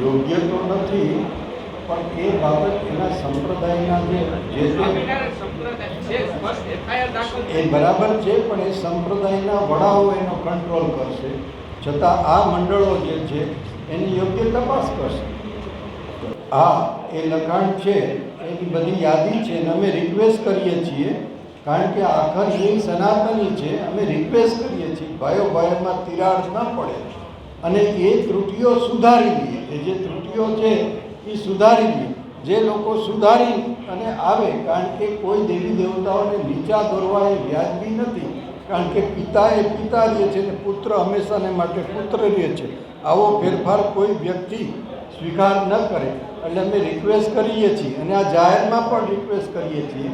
યોગ્ય તો નથી, પણ એ બાબત એના સંપ્રદાયના જે જે એ બરાબર છે, પણ એ સંપ્રદાયના વડાઓ એનો કંટ્રોલ કરશે. છતાં આ મંડળો જે છે, એની યોગ્ય તપાસ કરશે. હા એ લખાણ છે, એની બધી યાદી છે, અને અમે રિક્વેસ્ટ કરીએ છીએ, કારણ કે આખર એ સનાતની છે, અમે રિક્વેસ્ટ કરીએ છીએ. ભાઈઓ ભાઈઓમાં તિરાડ ન પડે. અને એ ત્રુટીઓ સુધારી લઈએ એ જે ત્રુટીઓ છે, એ સુધારી લઈએ જે લોકો સુધારી અને આવે, કારણ કે કોઈ દેવી દેવતાઓને નીચા દોરવા એ વ્યાજબી નથી. કારણ કે પિતા એ પિતા રહે છે ને પુત્ર હંમેશાને માટે પુત્ર રહે છે. આવો ફેરફાર કોઈ વ્યક્તિ સ્વીકાર ન કરે. એટલે અમે રિક્વેસ્ટ કરીએ છીએ, અને આ જાહેરમાં પણ રિક્વેસ્ટ કરીએ છીએ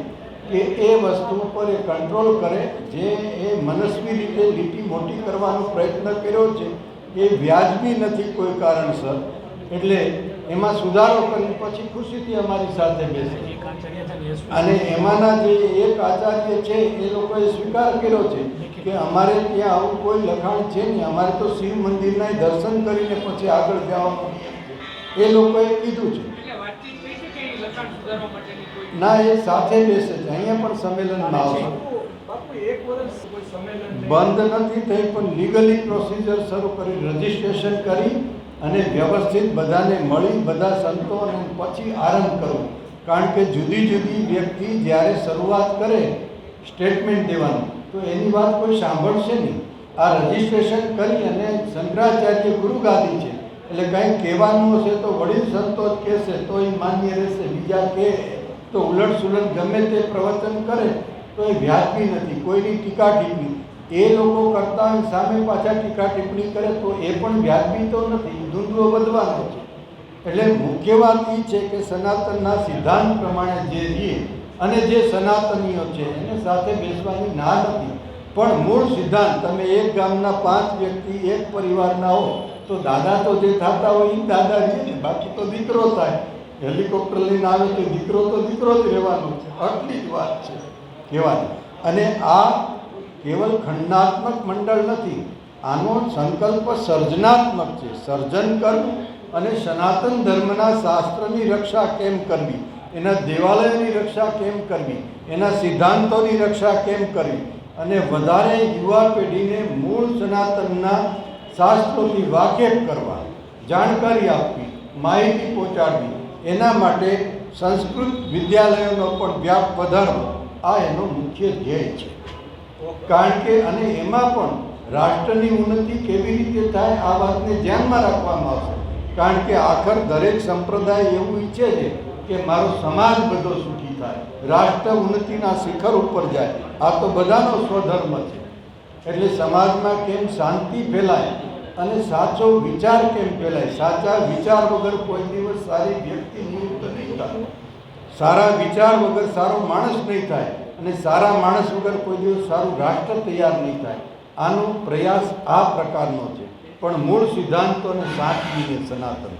કે એ વસ્તુ ઉપર એ કંટ્રોલ કરે, જે એ મનસ્વી રીતે લીટી મોટી કરવાનો પ્રયત્ન કર્યો છે. એ વ્યાજબી નથી કોઈ કારણસર. એટલે એમાં સુધારો કરી પછી ખુશીથી અમારી સાથે બેસે. અને એમાંના જે એક આચાર્ય છે, એ લોકોએ સ્વીકાર કર્યો છે કે અમારે ત્યાં આવું કોઈ લખાણ છે નહીં. અમારે તો શિવ મંદિરના દર્શન કરીને પછી આગળ જવાનું એ લોકોએ કીધું છે. ના, એ સાથે બેસે છે. અહીંયા પણ સંમેલનમાં આવશે. બંધ નથી થઈ, પણ લીગલી પ્રોસિજર શરૂ કરી રજીસ્ટ્રેશન કરી અને વ્યવસ્થિત બધાને મળી, બધા સંતો અને પછી આરંભ કરવું કારણ કે જુદી જુદી વ્યક્તિ જ્યારે શરૂઆત કરે સ્ટેટમેન્ટ દેવાનું. તો એની વાત કોઈ સાંભળશે નહીં. આ રજીસ્ટ્રેશન કરી અને શંકરાચાર્ય ગુરુગાદી છે. એટલે કંઈ કહેવાનું હશે તો વડીલ સંતો જ કહેશે તો એ માન્ય રહેશે. બીજા કહે તો ઉલટ સુલટ ગમે તે પ્રવચન કરે તો એ વ્યાજબી નથી, કોઈની ટીકા ટીપણી એ લોકો કરતા સામે પાછા ટીકા ટિપ્પણી કરે તો એ પણ વ્યાજબી તો નથી ધૂંધળો વધવાનો છે. એટલે મુખ્ય વાત એ છે કે સનાતનના સિદ્ધાંત પ્રમાણે જે રીએ અને જે સનાતનીઓ છે, એને સાથે બેસવાની ના નથી. પણ મૂળ સિદ્ધાંત, તમે એક ગામના પાંચ વ્યક્તિ, એક પરિવારના હો, તો દાદા તો જે થતા હોય એ દાદા રહીએ ને, બાકી તો દીકરો થાય. હેલિકોપ્ટર લઈને આવે તો દીકરો તો દીકરો જ રહેવાનો છે. આટલી જ વાત છે. કહેવાની અને આ કેવલ ખંડાત્મક મંડળ નથી, આનો સંકલ્પ સર્જનાત્મક છે. સર્જન કરવું અને સનાતન ધર્મના શાસ્ત્રની રક્ષા કેમ કરવી? એના દેવાલયની રક્ષા કેમ કરવી? એના સિદ્ધાંતોની રક્ષા કેમ કરવી? અને વધારે યુવા પેઢીને મૂળ સનાતનના શાસ્ત્રોથી વાકેફ કરવા. જાણકારી આપવી, માહિતી પહોંચાડવી, એના માટે સંસ્કૃત વિદ્યાલયોનો પણ વ્યાપ વધારવો. આ એનો મુખ્ય ધ્યેય છે. કારણ કે અને એમાં પણ રાષ્ટ્રની ઉન્નતિ કેવી રીતે થાય આ વાતને ધ્યાનમાં રાખવામાં આવશે. કારણ કે આખર દરેક સંપ્રદાય એવું ઈચ્છે છે કે મારો સમાજ બધો સુખી થાય. રાષ્ટ્ર ઉન્નતિના શિખર ઉપર જાય. આ તો બધાનો સ્વધર્મ છે. એટલે સમાજમાં કેમ શાંતિ ફેલાય અને સાચો વિચાર કેમ ફેલાય? સાચા વિચાર વગર કોઈ દિવસ સારી વ્યક્તિ નિયુક્ત નહીં થાય. સારા વિચાર વગર સારો માણસ નહીં થાય અને સારા માણસ વગર કોઈ દિવસ સારું રાષ્ટ્ર તૈયાર નહીં થાય. આનો પ્રયાસ આ પ્રકારનો છે. પણ મૂળ સિદ્ધાંતોને સાચવીને સનાતન.